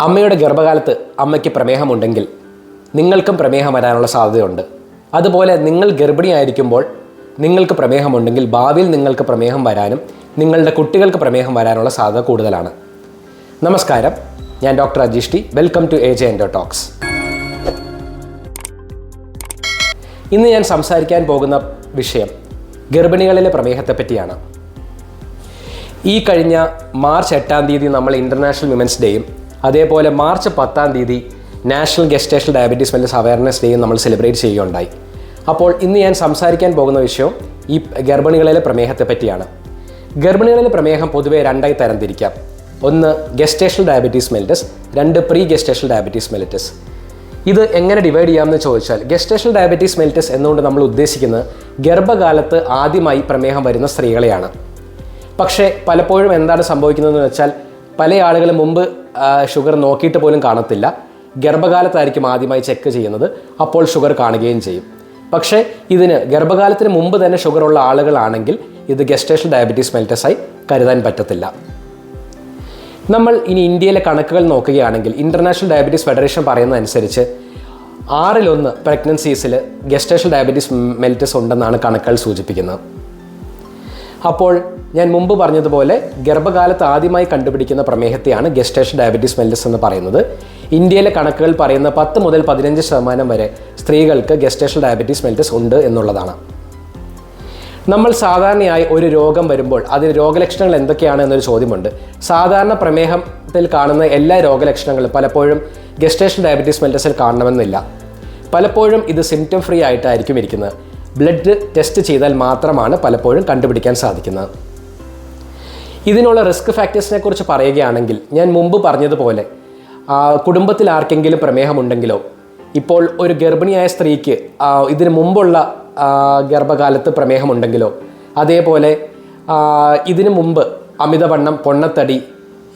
അമ്മയുടെ ഗർഭകാലത്ത് അമ്മയ്ക്ക് പ്രമേഹമുണ്ടെങ്കിൽ നിങ്ങൾക്കും പ്രമേഹം വരാനുള്ള സാധ്യതയുണ്ട്. അതുപോലെ നിങ്ങൾ ഗർഭിണിയായിരിക്കുമ്പോൾ നിങ്ങൾക്ക് പ്രമേഹമുണ്ടെങ്കിൽ ഭാവിയിൽ നിങ്ങൾക്ക് പ്രമേഹം വരാനും നിങ്ങളുടെ കുട്ടികൾക്ക് പ്രമേഹം വരാനുള്ള സാധ്യത കൂടുതലാണ്. നമസ്കാരം. ഞാൻ doctor Ajeesh T welcome to A J endo talks. ഇന്ന് ഞാൻ സംസാരിക്കാൻ പോകുന്ന വിഷയം ഗർഭിണികളിലെ പ്രമേഹത്തെ പറ്റിയാണ്. ഈ കഴിഞ്ഞ മാർച്ച് എട്ടാം തീയതി നമ്മൾ ഇന്റർനാഷണൽ വിമൻസ് ഡേയും അതേപോലെ മാർച്ച് പത്താം തീയതി national gestational diabetes mellitus awareness ഡേയും നമ്മൾ സെലിബ്രേറ്റ് ചെയ്യുകയുണ്ടായി. അപ്പോൾ ഇന്ന് ഞാൻ സംസാരിക്കാൻ പോകുന്ന വിഷയം ഈ ഗർഭിണികളിലെ പ്രമേഹത്തെ പറ്റിയാണ്. ഗർഭിണികളിലെ പ്രമേഹം പൊതുവെ രണ്ടായി തരംതിരിക്കാം. ഒന്ന് ഗെസ്റ്റേഷണൽ ഡയബറ്റീസ് മെലിറ്റസ് രണ്ട് പ്രീ ഗസ്റ്റേഷണൽ ഡയബറ്റീസ് മെലിറ്റസ് ഇത് എങ്ങനെ ഡിവൈഡ് ചെയ്യാമെന്ന് ചോദിച്ചാൽ ഗെസ്റ്റേഷണൽ ഡയബറ്റീസ് മെലിറ്റസ് എന്നുകൊണ്ട് നമ്മൾ ഉദ്ദേശിക്കുന്നത് ഗർഭകാലത്ത് ആദ്യമായി പ്രമേഹം വരുന്ന സ്ത്രീകളെയാണ്. പക്ഷേ പലപ്പോഴും എന്താണ് സംഭവിക്കുന്നതെന്ന് വെച്ചാൽ പല ആളുകളും മുമ്പ് ഷുഗർ നോക്കിയിട്ട് പോലും കാണത്തില്ല. ഗർഭകാലത്തായിരിക്കും ആദ്യമായി ചെക്ക് ചെയ്യുന്നത്. അപ്പോൾ ഷുഗർ കാണുകയും ചെയ്യും. പക്ഷേ ഇതിന് ഗർഭകാലത്തിന് മുമ്പ് തന്നെ ഷുഗർ ഉള്ള ആളുകളാണെങ്കിൽ ഇത് ഗസ്റ്റേഷൻ ഡയബറ്റീസ് മെൽറ്റസായി കരുതാൻ പറ്റത്തില്ല. നമ്മൾ ഇനി ഇന്ത്യയിലെ കണക്കുകൾ നോക്കുകയാണെങ്കിൽ ഇന്റർനാഷണൽ ഡയബറ്റീസ് ഫെഡറേഷൻ പറയുന്നതനുസരിച്ച് ആറിലൊന്ന് പ്രഗ്നൻസീസിൽ ഗസ്റ്റേഷൻ ഡയബറ്റീസ് മെൽറ്റസ് ഉണ്ടെന്നാണ് കണക്കുകൾ സൂചിപ്പിക്കുന്നത്. അപ്പോൾ ഞാൻ മുമ്പ് പറഞ്ഞതുപോലെ ഗർഭകാലത്ത് ആദ്യമായി കണ്ടുപിടിക്കുന്ന പ്രമേഹത്തെയാണ് ഗസ്റ്റേഷൻ ഡയബറ്റീസ് മെല്ലസ് എന്ന് പറയുന്നത്. ഇന്ത്യയിലെ കണക്കുകൾ പറയുന്ന പത്ത് മുതൽ പതിനഞ്ച് ശതമാനം വരെ സ്ത്രീകൾക്ക് ഗസ്റ്റേഷൻ ഡയബറ്റീസ് മെല്ലിസ് ഉണ്ട് എന്നുള്ളതാണ്. നമ്മൾ സാധാരണയായി ഒരു രോഗം വരുമ്പോൾ അതിന് രോഗലക്ഷണങ്ങൾ എന്തൊക്കെയാണ് എന്നൊരു ചോദ്യമുണ്ട്. സാധാരണ പ്രമേഹത്തിൽ കാണുന്ന എല്ലാ രോഗലക്ഷണങ്ങളും പലപ്പോഴും ഗസ്റ്റേഷൻ ഡയബറ്റീസ് മെല്ലിസിൽ കാണണമെന്നില്ല. പലപ്പോഴും ഇത് സിംറ്റം ഫ്രീ ആയിട്ടായിരിക്കും ഇരിക്കുന്നത്. ബ്ലഡ് ടെസ്റ്റ് ചെയ്താൽ മാത്രമാണ് പലപ്പോഴും കണ്ടുപിടിക്കാൻ സാധിക്കുന്നത്. ഇതിനുള്ള റിസ്ക് ഫാക്ടേഴ്സിനെ കുറിച്ച് പറയുകയാണെങ്കിൽ ഞാൻ മുമ്പ് പറഞ്ഞതുപോലെ കുടുംബത്തിൽ ആർക്കെങ്കിലും പ്രമേഹമുണ്ടെങ്കിലോ ഇപ്പോൾ ഒരു ഗർഭിണിയായ സ്ത്രീക്ക് ഇതിനു മുമ്പുള്ള ഗർഭകാലത്ത് പ്രമേഹമുണ്ടെങ്കിലോ അതേപോലെ ഇതിനു മുമ്പ് അമിതവണ്ണം പൊണ്ണത്തടി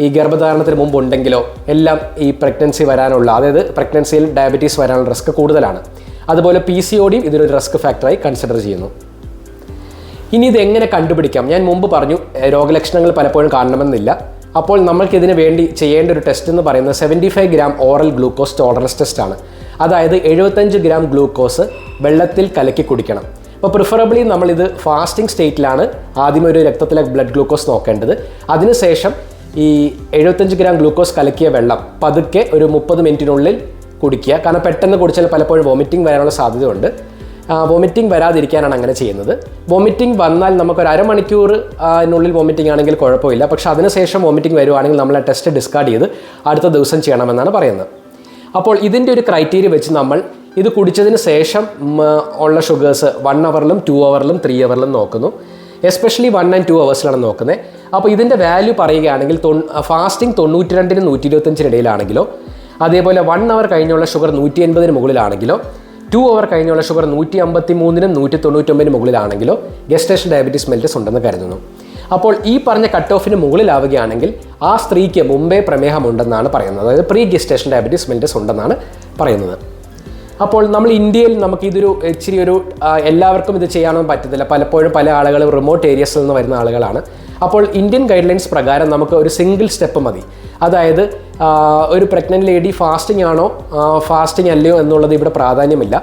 ഈ ഗർഭധാരണത്തിന് മുമ്പ് ഉണ്ടെങ്കിലോ എല്ലാം ഈ പ്രഗ്നൻസി വരാനുള്ള അതായത് പ്രഗ്നൻസിയിൽ ഡയബറ്റീസ് വരാനുള്ള റിസ്ക് കൂടുതലാണ്. അതുപോലെ പി സി ഒ ഡിയും ഇതിനൊരു റിസ്ക് ഫാക്ടറായി കൺസിഡർ ചെയ്യുന്നു. ഇനി ഇത് എങ്ങനെ കണ്ടുപിടിക്കാം? ഞാൻ മുമ്പ് പറഞ്ഞു രോഗലക്ഷണങ്ങൾ പലപ്പോഴും കാണണമെന്നില്ല. അപ്പോൾ നമ്മൾക്കിതിന് വേണ്ടി ചെയ്യേണ്ട ഒരു ടെസ്റ്റ് എന്ന് പറയുന്നത് seventy five gram oral glucose tolerance test ആണ്. അതായത് എഴുപത്തഞ്ച് ഗ്രാം ഗ്ലൂക്കോസ് വെള്ളത്തിൽ കലക്കി കുടിക്കണം. അപ്പോൾ പ്രിഫറബിളി നമ്മളിത് ഫാസ്റ്റിംഗ് സ്റ്റേറ്റിലാണ് ആദ്യം ഒരു രക്തത്തിലെ ബ്ലഡ് ഗ്ലൂക്കോസ് നോക്കേണ്ടത്. അതിനുശേഷം ഈ എഴുപത്തഞ്ച് ഗ്രാം ഗ്ലൂക്കോസ് കലക്കിയ വെള്ളം പതുക്കെ ഒരു മുപ്പത് മിനിറ്റിനുള്ളിൽ കുടിക്കുക. കാരണം പെട്ടെന്ന് കുടിച്ചാൽ പലപ്പോഴും വോമിറ്റിംഗ് വരാനുള്ള സാധ്യതയുണ്ട്. വോമിറ്റിംഗ് വരാതിരിക്കാനാണ് അങ്ങനെ ചെയ്യുന്നത്. വോമിറ്റിംഗ് വന്നാൽ നമുക്കൊരു അരമണിക്കൂർ അതിനുള്ളിൽ വോമിറ്റിംഗ് ആണെങ്കിൽ കുഴപ്പമില്ല. പക്ഷെ അതിനുശേഷം വോമിറ്റിംഗ് വരുവാണെങ്കിൽ നമ്മൾ ആ ടെസ്റ്റ് ഡിസ്കാർഡ് ചെയ്ത് അടുത്ത ദിവസം ചെയ്യണമെന്നാണ് പറയുന്നത്. അപ്പോൾ ഇതിന്റെ ഒരു ക്രൈറ്റീരിയ വെച്ച് നമ്മൾ ഇത് കുടിച്ചതിന് ശേഷം ഉള്ള ഷുഗേഴ്സ് വൺ അവറിലും ടു അവറിലും ത്രീ അവറിലും നോക്കുന്നു. എസ്പെഷ്യലി വൺ ആൻഡ് ടു അവേഴ്സിലാണ് നോക്കുന്നത് അപ്പോൾ ഇതിന്റെ വാല്യൂ പറയുകയാണെങ്കിൽ ഫാസ്റ്റിംഗ് തൊണ്ണൂറ്റി രണ്ടിന് നൂറ്റി ഇരുപത്തഞ്ചിനിടയിലാണെങ്കിലോ അതേപോലെ വൺ അവർ കഴിഞ്ഞുള്ള ഷുഗർ നൂറ്റി എൺപതിന് മുകളിലാണെങ്കിലോ ടു അവർ കഴിഞ്ഞുള്ള ഷുഗർ നൂറ്റി അമ്പത്തി മൂന്നിനും നൂറ്റി തൊണ്ണൂറ്റൊമ്പതിന് മുകളിലാണെങ്കിലോ ഗസ്റ്റേഷൻ ഡയബറ്റീസ് മെൽറ്റസ് ഉണ്ടെന്ന് കരുതുന്നു. അപ്പോൾ ഈ പറഞ്ഞ കട്ട് ഓഫിന് മുകളിലാവുകയാണെങ്കിൽ ആ സ്ത്രീക്ക് മുമ്പേ പ്രമേഹമുണ്ടെന്നാണ് പറയുന്നത്. അതായത് പ്രീ ഗസ്റ്റേഷൻ ഡയബറ്റീസ് മെൽറ്റസ് ഉണ്ടെന്നാണ് പറയുന്നത്. അപ്പോൾ നമ്മൾ ഇന്ത്യയിൽ നമുക്ക് ഇതൊരു ഇച്ചിരി ഒരു എല്ലാവർക്കും ഇത് ചെയ്യാനൊന്നും പറ്റത്തില്ല. പലപ്പോഴും പല ആളുകളും റിമോട്ട് ഏരിയസിൽ നിന്ന് വരുന്ന ആളുകളാണ്. അപ്പോൾ ഇന്ത്യൻ ഗൈഡ് ലൈൻസ് പ്രകാരം നമുക്ക് ഒരു സിംഗിൾ സ്റ്റെപ്പ് മതി. അതായത് ഒരു പ്രഗ്നന്റ് ലേഡി ഫാസ്റ്റിംഗ് ആണോ ഫാസ്റ്റിംഗ് അല്ലയോ എന്നുള്ളത് ഇവിടെ പ്രാധാന്യമില്ല.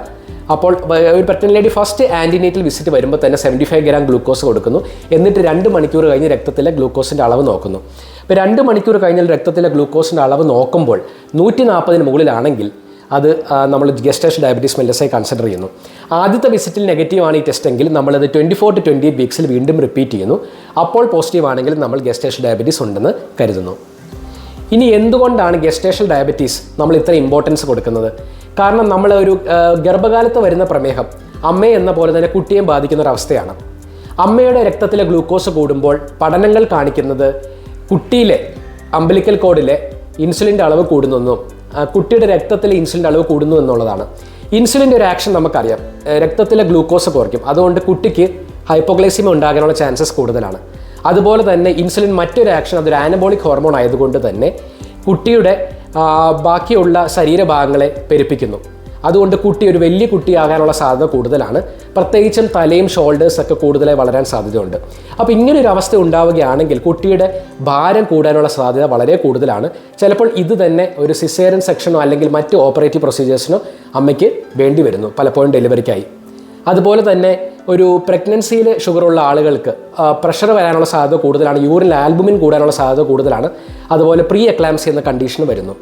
അപ്പോൾ ഒരു pregnant lady first antenatal visit വരുമ്പോൾ തന്നെ സെവന്റി ഫൈവ് ഗ്രാം ഗ്ലൂക്കോസ് കൊടുക്കുന്നു. എന്നിട്ട് രണ്ട് മണിക്കൂർ കഴിഞ്ഞ് രക്തത്തിലെ ഗ്ലൂക്കോസിന്റെ അളവ് നോക്കുന്നു. ഇപ്പോൾ രണ്ട് മണിക്കൂർ കഴിഞ്ഞാൽ രക്തത്തിലെ ഗ്ലൂക്കോസിന്റെ അളവ് നോക്കുമ്പോൾ നൂറ്റി നാൽപ്പതിന് മുകളിലാണെങ്കിൽ അത് നമ്മൾ ഗസ്റ്റേഷൻ ഡയബറ്റീസ് മെല്ലസായി കൺസിഡർ ചെയ്യുന്നു. ആദ്യത്തെ വിസിറ്റിൽ നെഗറ്റീവ് ആണ് ഈ ടെസ്റ്റ് എങ്കിൽ നമ്മളത് twenty four to twenty eight വീക്സിൽ വീണ്ടും റിപ്പീറ്റ് ചെയ്യുന്നു. അപ്പോൾ പോസിറ്റീവ് ആണെങ്കിൽ നമ്മൾ ഗസ്റ്റേഷൻ ഡയബറ്റീസ് ഉണ്ടെന്ന് കരുതുന്നു. ഇനി എന്തുകൊണ്ടാണ് ഗസ്റ്റേഷൻ ഡയബറ്റീസ് നമ്മൾ ഇത്ര ഇമ്പോർട്ടൻസ് കൊടുക്കുന്നത്? കാരണം നമ്മൾ ഒരു ഗർഭകാലത്ത് വരുന്ന പ്രമേഹം അമ്മയെ എന്ന പോലെ തന്നെ കുട്ടിയെ ബാധിക്കുന്ന ഒരു അവസ്ഥയാണ്. അമ്മയുടെ രക്തത്തിലെ ഗ്ലൂക്കോസ് കൂടുമ്പോൾ പഠനങ്ങൾ കാണിക്കുന്നത് കുട്ടിയിലെ അമ്പലിക്കൽ കോഡിലെ ഇൻസുലിന്റെ അളവ് കൂടുന്നെന്നും കുട്ടിയുടെ രക്തത്തിലെ ഇൻസുലിന്റെ അളവ് കൂടുന്നു എന്നുള്ളതാണ്. ഇൻസുലിന്റെ ഒരു ആക്ഷൻ നമുക്കറിയാം. രക്തത്തിലെ ഗ്ലൂക്കോസ് കുറയ്ക്കും. അതുകൊണ്ട് കുട്ടിക്ക് ഹൈപ്പോഗ്ലൈസിമ ഉണ്ടാകാനുള്ള ചാൻസസ് കൂടുതലാണ്. അതുപോലെ തന്നെ ഇൻസുലിൻ മറ്റൊരു ആക്ഷൻ അതൊരു ആനബോളിക് ഹോർമോൺ ആയതുകൊണ്ട് തന്നെ കുട്ടിയുടെ ബാക്കിയുള്ള ശരീരഭാഗങ്ങളെ പെരുപ്പിക്കുന്നു. അതുകൊണ്ട് കുട്ടി ഒരു വലിയ കുട്ടിയാകാനുള്ള സാധ്യത കൂടുതലാണ്. പ്രത്യേകിച്ചും തലയും ഷോൾഡേഴ്സ് ഒക്കെ കൂടുതലായി വളരാൻ സാധ്യതയുണ്ട്. അപ്പോൾ ഇങ്ങനൊരു അവസ്ഥ ഉണ്ടാവുകയാണെങ്കിൽ കുട്ടിയുടെ ഭാരം കൂടാനുള്ള സാധ്യത വളരെ കൂടുതലാണ്. ചിലപ്പോൾ ഇത് തന്നെ ഒരു സിസേറിയൻ സെക്ഷനോ അല്ലെങ്കിൽ മറ്റ് ഓപ്പറേറ്റീവ് പ്രൊസീജിയേഴ്സിനോ അമ്മയ്ക്ക് വേണ്ടി വരുന്നു പലപ്പോഴും ഡെലിവറിക്കായി അതുപോലെ തന്നെ ഒരു പ്രഗ്നൻസിയിൽ ഷുഗറുള്ള ആളുകൾക്ക് പ്രഷർ വരാനുള്ള സാധ്യത കൂടുതലാണ് യൂറിൻ ആൽബുമിൻ കൂടാനുള്ള സാധ്യത കൂടുതലാണ്. അതുപോലെ പ്രീ എക്ലാംസി എന്ന കണ്ടീഷൻ വരുന്നു.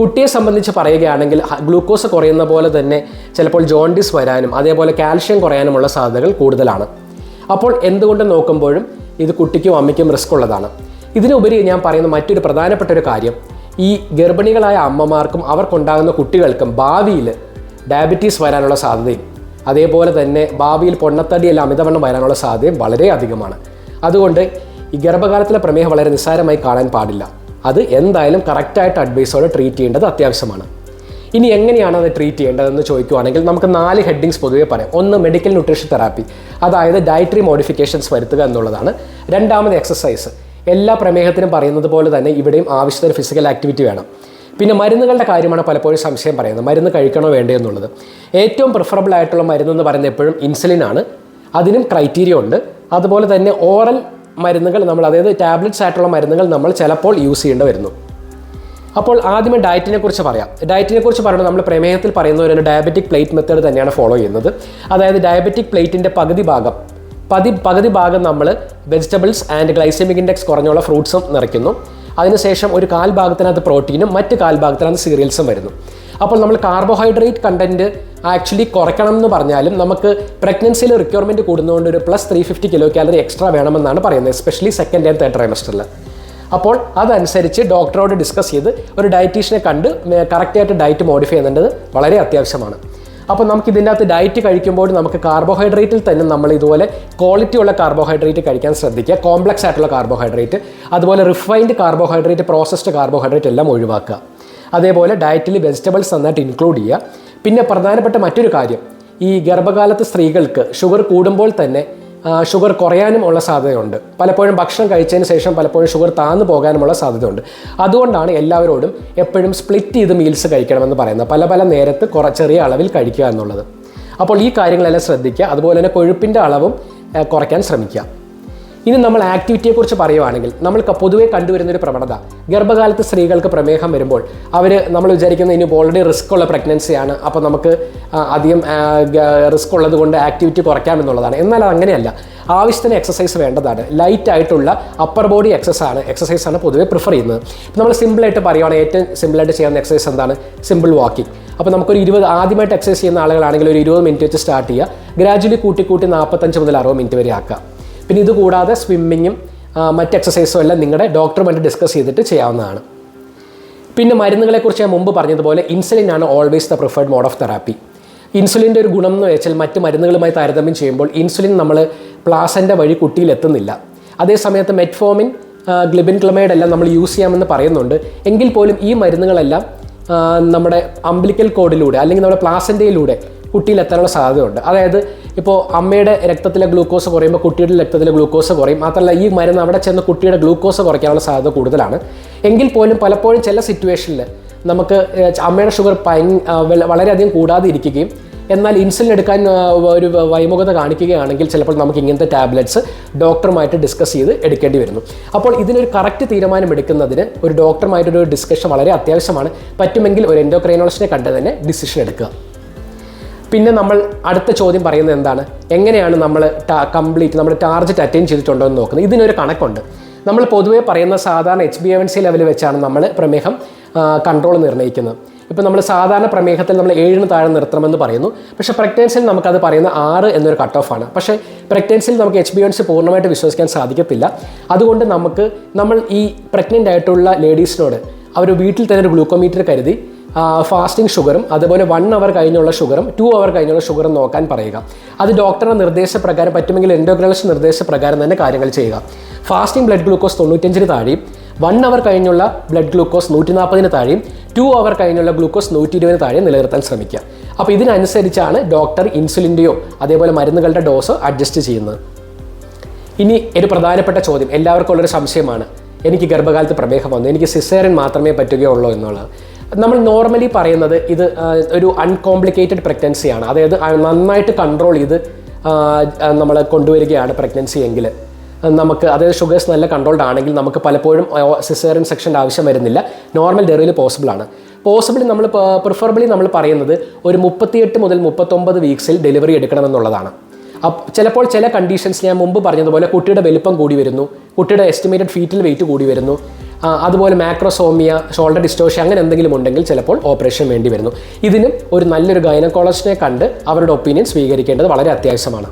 കുട്ടിയെ സംബന്ധിച്ച് പറയുകയാണെങ്കിൽ ഗ്ലൂക്കോസ് കുറയുന്ന പോലെ തന്നെ ചിലപ്പോൾ ജോണ്ടിസ് വരാനും അതേപോലെ കാൽഷ്യം കുറയാനുമുള്ള സാധ്യതകൾ കൂടുതലാണ്. അപ്പോൾ എന്തുകൊണ്ട് നോക്കുമ്പോഴും ഇത് കുട്ടിക്കും അമ്മയ്ക്കും റിസ്ക് ഉള്ളതാണ്? ഇതിനുപരി ഞാൻ പറയുന്ന മറ്റൊരു പ്രധാനപ്പെട്ട ഒരു കാര്യം ഈ ഗർഭിണികളായ അമ്മമാർക്കും അവർക്കുണ്ടാകുന്ന കുട്ടികൾക്കും ഭാവിയിൽ ഡയബറ്റീസ് വരാനുള്ള സാധ്യതയും അതേപോലെ തന്നെ ഭാവിയിൽ പൊണ്ണത്തടിയെല്ലാം അമിതവണ്ണം വരാനുള്ള സാധ്യതയും വളരെ അധികമാണ്. അതുകൊണ്ട് ഈ ഗർഭകാലത്തിലെ പ്രമേഹം വളരെ നിസ്സാരമായി കാണാൻ പാടില്ല. അത് എന്തായാലും കറക്റ്റായിട്ട് അഡ്വൈസോടെ ട്രീറ്റ് ചെയ്യേണ്ടത് അത്യാവശ്യമാണ്. ഇനി എങ്ങനെയാണ് അത് ട്രീറ്റ് ചെയ്യേണ്ടതെന്ന് ചോദിക്കുവാണെങ്കിൽ നമുക്ക് നാല് ഹെഡിങ്സ് പൊതുവെ പറയാം. ഒന്ന് മെഡിക്കൽ ന്യൂട്രീഷൻ തെറാപ്പി അതായത് ഡയറ്ററി മോഡിഫിക്കേഷൻസ് വരുത്തുക എന്നുള്ളതാണ്. രണ്ടാമത് എക്സസൈസ് എല്ലാ പ്രമേഹത്തിനും പറയുന്നത് പോലെ തന്നെ ഇവിടെയും ആവശ്യത്തിന് ഫിസിക്കൽ ആക്ടിവിറ്റി വേണം. പിന്നെ മരുന്നുകളുടെ കാര്യമാണ് പലപ്പോഴും സംശയം പറയുന്നത്. മരുന്ന് കഴിക്കണോ വേണ്ടേ എന്നുള്ളത്. ഏറ്റവും പ്രിഫറബിൾ ആയിട്ടുള്ള മരുന്ന് എന്ന് പറയുന്നത് എപ്പോഴും ഇൻസുലിൻ ആണ്. അതിനും ക്രൈറ്റീരിയ ഉണ്ട്. അതുപോലെ തന്നെ ഓറൽ മരുന്നുകൾ നമ്മൾ അതായത് ടാബ്ലറ്റ്സ് ആയിട്ടുള്ള മരുന്നുകൾ നമ്മൾ ചിലപ്പോൾ യൂസ് ചെയ്യേണ്ടി വരുന്നു. അപ്പോൾ ആദ്യമേ ഡയറ്റിനെ കുറിച്ച് പറയാം. ഡയറ്റിനെ കുറിച്ച് പറയുമ്പോൾ നമ്മൾ പ്രമേഹത്തിൽ പറയുന്ന ഒരു ഡയബറ്റിക് പ്ലേറ്റ് മെത്തേഡ് തന്നെയാണ് ഫോളോ ചെയ്യുന്നത്. അതായത് ഡയബറ്റിക് പ്ലേറ്റിന്റെ പകുതി ഭാഗം പതി പകുതി ഭാഗം നമ്മൾ വെജിറ്റബിൾസ് ആൻഡ് ഗ്ലൈസമിക് ഇൻഡെക്സ് കുറഞ്ഞുള്ള ഫ്രൂട്ട്സും നിറയ്ക്കുന്നു. അതിനുശേഷം ഒരു കാൽ ഭാഗത്തിനകത്ത് പ്രോട്ടീനും മറ്റ് കാൽ ഭാഗത്തിനകത്ത് സീരിയൽസും വരുന്നു. അപ്പോൾ നമ്മൾ കാർബോഹൈഡ്രേറ്റ് കണ്ടന്റ് ആക്ച്വലി കുറയ്ക്കണം എന്ന് പറഞ്ഞാലും നമുക്ക് പ്രഗ്നൻസിയിൽ റിക്വയർമെന്റ് കൂടുന്നതുകൊണ്ട് ഒരു plus three fifty kilo calorie extra വേണമെന്നാണ് പറയുന്നത് എസ്പെഷ്യലി സെക്കൻഡ് ആൻഡ് തേർഡ് ട്രൈമസ്റ്ററിൽ അപ്പോൾ അതനുസരിച്ച് ഡോക്ടറോട് ഡിസ്കസ് ചെയ്ത് ഒരു ഡയറ്റീഷ്യനെ കണ്ട് കറക്റ്റായിട്ട് ഡയറ്റ് മോഡിഫൈ ചെയ്യുന്നത് വളരെ അത്യാവശ്യമാണ്. അപ്പോൾ നമുക്ക് ഇതിന്റെ അകത്ത് ഡയറ്റ് കഴിക്കുമ്പോൾ നമുക്ക് കാർബോഹൈഡ്രേറ്റിൽ തന്നെ നമ്മൾ ഇതുപോലെ ക്വാളിറ്റി ഉള്ള കാർബോഹൈഡ്രേറ്റ് കഴിക്കാൻ ശ്രദ്ധിക്കുക. കോംപ്ലക്സ് ആയിട്ടുള്ള കാർബോഹൈഡ്രേറ്റ് അതുപോലെ റിഫൈൻഡ് കാർബോഹൈഡ്രേറ്റ് പ്രോസസ്ഡ് കാർബോഹൈഡ്രേറ്റ് എല്ലാം ഒഴിവാക്കുക. അതേപോലെ ഡയറ്റിൽ വെജിറ്റബിൾസ് നന്നായിട്ട് ഇൻക്ലൂഡ് ചെയ്യുക. പിന്നെ പ്രധാനപ്പെട്ട മറ്റൊരു കാര്യം ഈ ഗർഭകാലത്ത് സ്ത്രീകൾക്ക് ഷുഗർ കൂടുമ്പോൾ തന്നെ ഷുഗർ കുറയാനും ഉള്ള സാധ്യതയുണ്ട്. പലപ്പോഴും ഭക്ഷണം കഴിച്ചതിന് ശേഷം പലപ്പോഴും ഷുഗർ താന്നു പോകാനുമുള്ള സാധ്യതയുണ്ട്. അതുകൊണ്ടാണ് എല്ലാവരോടും എപ്പോഴും സ്പ്ലിറ്റ് ചെയ്ത് മീൽസ് കഴിക്കണമെന്ന് പറയുന്നത്. പല പല നേരത്ത് കുറ ചെറിയ അളവിൽ കഴിക്കുക എന്നുള്ളത്. അപ്പോൾ ഈ കാര്യങ്ങളെല്ലാം ശ്രദ്ധിക്കുക. അതുപോലെ തന്നെ കൊഴുപ്പിന്റെ അളവും കുറയ്ക്കാൻ ശ്രമിക്കുക. ഇനി നമ്മൾ ആക്ടിവിറ്റിയെ ആക്ടിവിറ്റിയെക്കുറിച്ച് പറയുവാണെങ്കിൽ നമ്മൾ ക- പൊതുവെ കണ്ടുവരുന്ന ഒരു പ്രവണത ഗർഭകാലത്ത് സ്ത്രീകൾക്ക് പ്രമേഹം വരുമ്പോൾ അവർ നമ്മൾ വിചാരിക്കുന്ന ഇനി ഓൾറെഡി റിസ്ക് ഉള്ള പ്രഗ്നൻസിയാണ് അപ്പോൾ നമുക്ക് അധികം റിസ്ക് ഉള്ളത് കൊണ്ട് ആക്ടിവിറ്റി കുറയ്ക്കാം എന്നുള്ളതാണ് എന്നാൽ അങ്ങനെയല്ല. ആവശ്യത്തിന് എക്സസൈസ് വേണ്ടതാണ്. ലൈറ്റ് ആയിട്ടുള്ള അപ്പർ ബോഡി എക്സസൈസ് ആണ് എക്സസൈസ് ആണ് പൊതുവെ പ്രിഫർ ചെയ്യുന്നത്. ഇപ്പം നമ്മൾ സിമ്പിളായിട്ട് പറയുവാണെങ്കിൽ ഏറ്റവും സിമ്പിളായിട്ട് ചെയ്യാവുന്ന എക്സസൈസ് എന്താണ്? സിമ്പിൾ വാക്കിംഗ് അപ്പോൾ നമുക്കൊരു ഇരുപത് ആദ്യമായിട്ട് എക്സസൈസ് ചെയ്യുന്ന ആളുകളാണെങ്കിൽ ഒരു ഇരുപത് മിനിറ്റ് വെച്ച് സ്റ്റാർട്ട് ചെയ്യുക. ഗ്രാജുവലി കൂട്ടി കൂട്ടി നാൽപ്പത്തഞ്ച് മുതൽ അറുപത് മിനിറ്റ് വരെ ആക്കുക. പിന്നെ ഇത് കൂടാതെ സ്വിമ്മിങ്ങും മറ്റ് എക്സസൈസും എല്ലാം നിങ്ങളുടെ ഡോക്ടറുമായിട്ട് ഡിസ്കസ് ചെയ്തിട്ട് ചെയ്യാവുന്നതാണ്. പിന്നെ മരുന്നുകളെക്കുറിച്ച് ഞാൻ മുമ്പ് പറഞ്ഞതുപോലെ ഇൻസുലിൻ ആണ് always the preferred mode of therapy ഇൻസുലിന്റെ ഒരു ഗുണം എന്ന് വെച്ചാൽ മറ്റ് മരുന്നുകളുമായി താരതമ്യം ചെയ്യുമ്പോൾ ഇൻസുലിൻ നമ്മൾ പ്ലാസന്റെ വഴി കുട്ടിയിൽ എത്തുന്നില്ല അതേസമയത്ത് മെറ്റ്ഫോമിൻ ഗ്ലിബിൻ ക്ലമൈഡ് എല്ലാം നമ്മൾ യൂസ് ചെയ്യാമെന്ന് പറയുന്നുണ്ട്. എങ്കിൽ പോലും ഈ മരുന്നുകളെല്ലാം നമ്മുടെ അംബ്ലിക്കൽ കോഡിലൂടെ അല്ലെങ്കിൽ നമ്മുടെ പ്ലാസന്റയിലൂടെ കുട്ടിയിൽ എത്താനുള്ള സാധ്യതയുണ്ട്. അതായത് ഇപ്പോൾ അമ്മയുടെ രക്തത്തിലെ ഗ്ലൂക്കോസ് കുറയുമ്പോൾ കുട്ടിയുടെ രക്തത്തിലെ ഗ്ലൂക്കോസ് കുറയും. മാത്രമല്ല ഈ മരുന്ന് അവിടെ ചെന്ന് കുട്ടിയുടെ ഗ്ലൂക്കോസ് കുറയ്ക്കാനുള്ള സാധ്യത കൂടുതലാണ്. എങ്കിൽ പോലും പലപ്പോഴും ചില സിറ്റുവേഷനിൽ നമുക്ക് അമ്മയുടെ ഷുഗർ ഭയ വളരെയധികം കൂടാതെ ഇരിക്കുകയും എന്നാൽ ഇൻസുലിൻ എടുക്കാൻ ഒരു വൈമുഖത കാണിക്കുകയാണെങ്കിൽ ചിലപ്പോൾ നമുക്ക് ഇങ്ങനത്തെ ടാബ്ലറ്റ്സ് ഡോക്ടറുമായിട്ട് ഡിസ്കസ് ചെയ്ത് എടുക്കേണ്ടി വരുന്നു. അപ്പോൾ ഇതിനൊരു കറക്റ്റ് തീരുമാനം എടുക്കുന്നതിന് ഒരു ഡോക്ടറുമായിട്ടൊരു ഡിസ്കഷൻ വളരെ അത്യാവശ്യമാണ്. പറ്റുമെങ്കിൽ ഒരു എൻഡോക്രൈനോളജിനെ കണ്ട് തന്നെ ഡിസിഷൻ എടുക്കുക. പിന്നെ നമ്മൾ അടുത്ത ചോദ്യം പറയുന്നത് എന്താണ്? എങ്ങനെയാണ് നമ്മൾ കംപ്ലീറ്റ് നമ്മൾ ടാർജറ്റ് അറ്റൈൻ ചെയ്തിട്ടുണ്ടോ എന്ന് നോക്കുന്നത്? ഇതിനൊരു കണക്കുണ്ട്. നമ്മൾ പൊതുവേ പറയുന്ന സാധാരണ H B A one C level വെച്ചാണ് നമ്മൾ പ്രമേഹം കൺട്രോൾ നിർണയിക്കുന്നത്. ഇപ്പോൾ നമ്മൾ സാധാരണ പ്രമേഹത്തിൽ നമ്മൾ ഏഴിന് താഴെ നിർത്തണമെന്ന് പറയുന്നു. പക്ഷേ പ്രഗ്നൻസിൽ നമുക്കത് പറയുന്ന ആറ് എന്നൊരു കട്ട് ഓഫ് ആണ്. പക്ഷേ പ്രഗ്നൻസിൽ നമുക്ക് എച്ച് ബി എൻ സി പൂർണമായിട്ട് വിശ്വസിക്കാൻ സാധിക്കത്തില്ല. അതുകൊണ്ട് നമുക്ക് നമ്മൾ ഈ പ്രഗ്നന്റ് ആയിട്ടുള്ള ലേഡീസിനോട് അവർ വീട്ടിൽ തന്നെ ഒരു ഗ്ലൂക്കോമീറ്റർ കരുതി ഫാസ്റ്റിംഗ് ഷുഗറും അതുപോലെ വൺ അവർ കഴിഞ്ഞുള്ള ഷുഗറും ടു അവർ കഴിഞ്ഞുള്ള ഷുഗറും നോക്കാൻ പറയുക. അത് ഡോക്ടറുടെ നിർദ്ദേശപ്രകാരം പറ്റുമെങ്കിൽ എൻഡോക്രോളജിസ്റ്റ് നിർദ്ദേശപ്രകാരം തന്നെ കാര്യങ്ങൾ ചെയ്യുക. ഫാസ്റ്റിംഗ് ബ്ലഡ് ഗ്ലൂക്കോസ് തൊണ്ണൂറ്റഞ്ചിന് താഴെയും വൺ അവർ കഴിഞ്ഞുള്ള ബ്ലഡ് ഗ്ലൂക്കോസ് നൂറ്റി നാൽപ്പതിന് താഴെയും ടു അവർ കഴിഞ്ഞുള്ള ഗ്ലൂക്കോസ് നൂറ്റി ഇരുപതിന് താഴെ നിലനിർത്താൻ ശ്രമിക്കുക. അപ്പോൾ ഇതിനനുസരിച്ചാണ് ഡോക്ടർ ഇൻസുലിന്റെയോ അതേപോലെ മരുന്നുകളുടെ ഡോസ് അഡ്ജസ്റ്റ് ചെയ്യുന്നത്. ഇനി ഒരു പ്രധാനപ്പെട്ട ചോദ്യം. എല്ലാവർക്കും ഉള്ളൊരു സംശയമാണ്. എനിക്ക് ഗർഭകാലത്ത് പ്രമേഹം വന്നു. എനിക്ക് സിസേറിൻ മാത്രമേ പറ്റുകയുള്ളൂ എന്നുള്ളത്. നമ്മൾ നോർമലി പറയുന്നത് ഇത് ഒരു അൺകോംപ്ലിക്കേറ്റഡ് പ്രഗ്നൻസിയാണ് അതായത് നന്നായിട്ട് കൺട്രോൾ ചെയ്ത് നമ്മൾ കൊണ്ടുവരികയാണ് പ്രഗ്നൻസി എങ്കിൽ. നമുക്ക് അതായത് ഷുഗേഴ്സ് നല്ല കൺട്രോൾഡ് ആണെങ്കിൽ നമുക്ക് പലപ്പോഴും സിസേറിയൻ സെക്ഷന്റെ ആവശ്യം വരുന്നില്ല. നോർമൽ ഡെറിയിൽ പോസിബിൾ ആണ്. പോസിബിളി നമ്മൾ പ്രിഫറബിളി നമ്മൾ പറയുന്നത് ഒരു മുപ്പത്തിയെട്ട് മുതൽ മുപ്പത്തൊമ്പത് വീക്സിൽ ഡെലിവറി എടുക്കണമെന്നുള്ളതാണ് ചിലപ്പോൾ ചില കണ്ടീഷൻസ് ഞാൻ മുമ്പ് പറഞ്ഞതുപോലെ കുട്ടിയുടെ വലിപ്പം കൂടി വരുന്നു കുട്ടിയുടെ എസ്റ്റിമേറ്റഡ് ഫീറ്റൽ വെയിറ്റ് കൂടി വരുന്നു അതുപോലെ മാക്രോസോമിയ ഷോൾഡർ ഡിസ്റ്റോഷ്യ അങ്ങനെ എന്തെങ്കിലും ഉണ്ടെങ്കിൽ ചിലപ്പോൾ ഓപ്പറേഷൻ വേണ്ടി വരുന്നു. ഇതിനും ഒരു നല്ലൊരു ഗൈനക്കോളജിനെ കണ്ട് അവരുടെ ഒപ്പീനിയൻ സ്വീകരിക്കേണ്ടത് വളരെ അത്യാവശ്യമാണ്.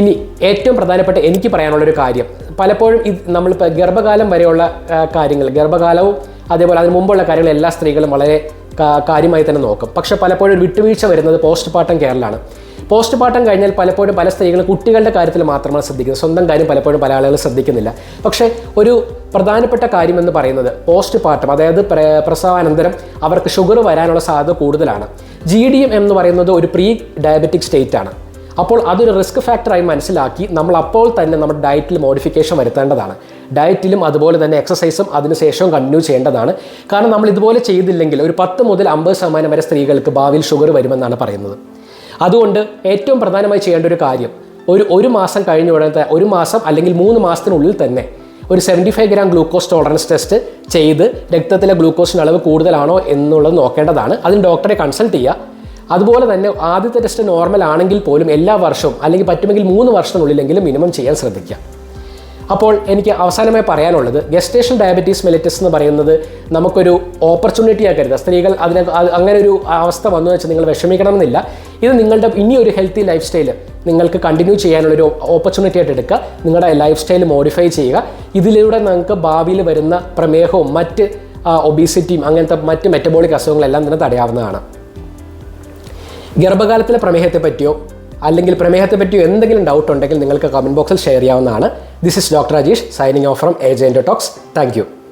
ഇനി ഏറ്റവും പ്രധാനപ്പെട്ട എനിക്ക് പറയാനുള്ളൊരു കാര്യം. പലപ്പോഴും ഇത് നമ്മളിപ്പോൾ ഗർഭകാലം വരെയുള്ള കാര്യങ്ങൾ ഗർഭകാലവും അതേപോലെ അതിന് മുമ്പുള്ള കാര്യങ്ങൾ എല്ലാ സ്ത്രീകളും വളരെ കാര്യമായി തന്നെ നോക്കും. പക്ഷേ പലപ്പോഴും വിട്ടുവീഴ്ച വരുന്നത് പോസ്റ്റ് പാർട്ടം കെയറിലാണ് പോസ്റ്റ് പാർട്ടം കഴിഞ്ഞാൽ പലപ്പോഴും പല സ്ത്രീകളും കുട്ടികളുടെ കാര്യത്തിൽ മാത്രമാണ് ശ്രദ്ധിക്കുന്നത്. സ്വന്തം കാര്യം പലപ്പോഴും പല ആളുകൾ ശ്രദ്ധിക്കുന്നില്ല. പക്ഷേ ഒരു പ്രധാനപ്പെട്ട കാര്യം എന്ന് പറയുന്നത് പോസ്റ്റ് പാർട്ടം അതായത് പ്ര- പ്രസവാനന്തരം അവർക്ക് ഷുഗർ വരാനുള്ള സാധ്യത കൂടുതലാണ്. ജി ഡി എം എന്ന് പറയുന്നത് ഒരു പ്രീ ഡയബറ്റിക് സ്റ്റേറ്റ് ആണ്. അപ്പോൾ അതൊരു റിസ്ക് ഫാക്ടറായി മനസ്സിലാക്കി നമ്മൾ അപ്പോൾ തന്നെ നമ്മുടെ ഡയറ്റിൽ മോഡിഫിക്കേഷൻ വരുത്തേണ്ടതാണ്. ഡയറ്റിലും അതുപോലെ തന്നെ എക്സസൈസും അതിനുശേഷവും കണ്ടിന്യൂ ചെയ്യേണ്ടതാണ്. കാരണം നമ്മൾ ഇതുപോലെ ചെയ്തില്ലെങ്കിൽ ഒരു പത്ത് മുതൽ അമ്പത് ശതമാനം വരെ സ്ത്രീകൾക്ക് ഭാവിയിൽ ഷുഗർ വരുമെന്നാണ് പറയുന്നത്. അതുകൊണ്ട് ഏറ്റവും പ്രധാനമായി ചെയ്യേണ്ട ഒരു കാര്യം ഒരു ഒരു മാസം കഴിഞ്ഞ ഉടനെ ഒരു മാസം അല്ലെങ്കിൽ മൂന്ന് മാസത്തിനുള്ളിൽ തന്നെ ഒരു seventy five gram glucose tolerance test ചെയ്ത് രക്തത്തിലെ ഗ്ലൂക്കോസിന്റെ അളവ് കൂടുതലാണോ എന്നുള്ളത് നോക്കേണ്ടതാണ്. അതിന് ഡോക്ടറെ കൺസൾട്ട് ചെയ്യുക അതുപോലെ തന്നെ ആദ്യത്തെ ടെസ്റ്റ് നോർമൽ ആണെങ്കിൽ പോലും എല്ലാ വർഷവും അല്ലെങ്കിൽ പറ്റുമെങ്കിൽ മൂന്ന് വർഷത്തിനുള്ളിലെങ്കിലും മിനിമം ചെയ്യാൻ ശ്രദ്ധിക്കുക. അപ്പോൾ എനിക്ക് അവസാനമായി പറയാനുള്ളത് ഗസ്റ്റേഷൻ ഡയബറ്റീസ് മെലിറ്റസ് എന്ന് പറയുന്നത് നമുക്കൊരു ഓപ്പർച്യൂണിറ്റി ആക്കരുത്. സ്ത്രീകൾ അതിനെ അങ്ങനെ ഒരു അവസ്ഥ വന്നു വെച്ചാൽ നിങ്ങൾ വിഷമിക്കണമെന്നില്ല. ഇത് നിങ്ങളുടെ ഇനിയൊരു ഹെൽത്തി ലൈഫ് സ്റ്റൈൽ നിങ്ങൾക്ക് കണ്ടിന്യൂ ചെയ്യാനുള്ളൊരു ഓപ്പർച്യൂണിറ്റി ആയിട്ട് എടുക്കുക. നിങ്ങളുടെ ലൈഫ് സ്റ്റൈൽ മോഡിഫൈ ചെയ്യുക. ഇതിലൂടെ നിങ്ങൾക്ക് ഭാവിയിൽ വരുന്ന പ്രമേഹവും മറ്റ് ഒബീസിറ്റിയും അങ്ങനത്തെ മറ്റ് മെറ്റബോളിക് അസുഖങ്ങളെല്ലാം തന്നെ തടയാവുന്നതാണ്. ഗർഭകാലത്തിലെ പ്രമേഹത്തെ പറ്റിയോ അല്ലെങ്കിൽ പ്രമേഹത്തെ പറ്റിയോ എന്തെങ്കിലും ഡൗട്ട് ഉണ്ടെങ്കിൽ നിങ്ങൾക്ക് കമന്റ് ബോക്സിൽ ഷെയർ ചെയ്യാവുന്നതാണ്. This is doctor Ajeesh signing off from agent talks thank